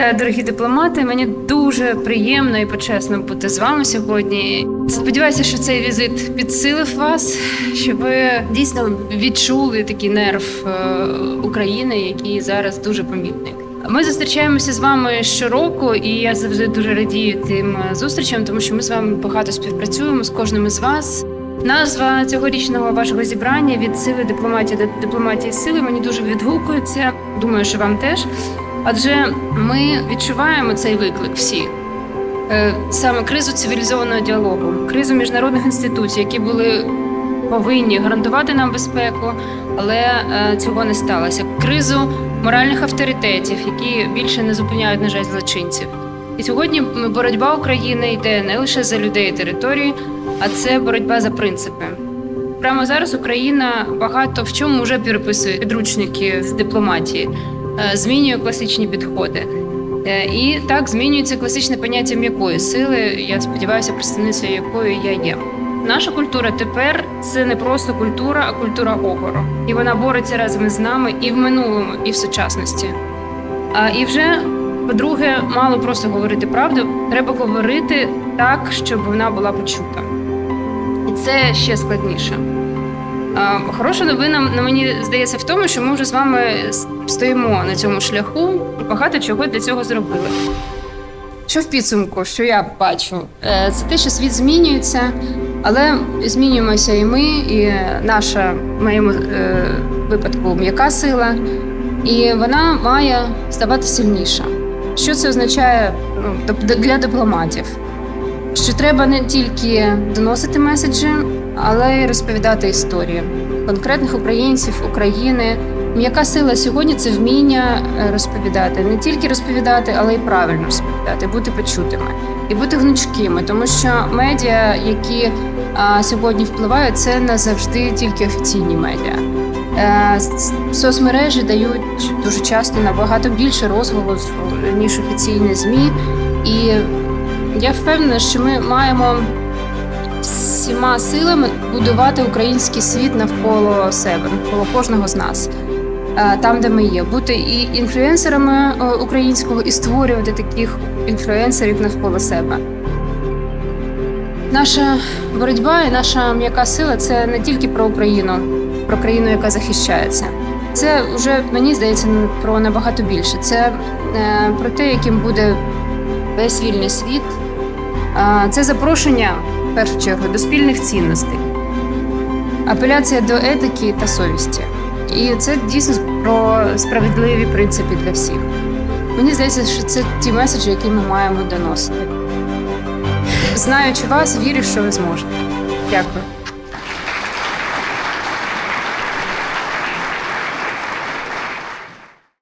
Вітаю, дорогі дипломати. Мені дуже приємно і почесно бути з вами сьогодні. Сподіваюся, що цей візит підсилив вас, щоб ви дійсно відчули такий нерв е, України, який зараз дуже помітний. Ми зустрічаємося з вами щороку, і я завжди дуже радію тим е, зустрічам, тому що ми з вами багато співпрацюємо з кожним із вас. Назва цьогорічного вашого зібрання від сили дипломатії до дипломатії сили мені дуже відгукується. Думаю, що вам теж. Адже ми відчуваємо цей виклик всі. Е, Саме кризу цивілізованого діалогу, кризу міжнародних інституцій, які були повинні гарантувати нам безпеку, але е, цього не сталося. Кризу моральних авторитетів, які більше не зупиняють, на жаль, злочинців. І сьогодні боротьба України йде не лише за людей і території, а це боротьба за принципи. Прямо зараз Україна багато в чому вже переписує підручники з дипломатії, змінює класичні підходи. Е, І так змінюється класичне поняття м'якої сили. Я сподіваюся, представницею якої я є. Наша культура тепер це не просто культура, а культура опору. І вона бореться разом із нами і в минулому, і в сучасності. А і вже по-друге, мало просто говорити правду, треба говорити так, щоб вона була почута. І це ще складніше. Хороша новина на мені здається в тому, що ми вже з вами стоїмо на цьому шляху і багато чого для цього зробили. Що в підсумку, що я бачу, Е, це те, що світ змінюється, але змінюємося і ми, і наша в моєму е, випадку м'яка сила, і вона має ставати сильніша. Що це означає ну, для дипломатів? Що треба не тільки доносити меседжі, але й розповідати історії конкретних українців, України. М'яка сила сьогодні це вміння е, розповідати, не тільки розповідати, але й правильно розповідати, бути почутими і бути гнучкими, тому що медіа, які а, сьогодні впливають, це не завжди тільки офіційні медіа. Е, соцмережі дають дуже часто набагато більше розголосу ніж офіційні змі, і я впевнена, що ми маємо всіма силами будувати український світ навколо себе, навколо кожного з нас. Е, Там, де ми є, бути і інфлюенсерами е, українського, і створювати таких інфлюенсерів навколо себе. Наша боротьба і наша м'яка сила це не тільки про Україну, про країну, яка захищається. Це вже мені здається про набагато більше. Це е, про те, яким буде весь вільний світ. Це запрошення в першу чергу до спільних цінностей, апеляція до етики та совісті. І це дійсно про справедливі принципи для всіх. Мені здається, що це ті меседжі, які ми маємо доносити. Знаючи вас, вірю, що ви зможете. Дякую.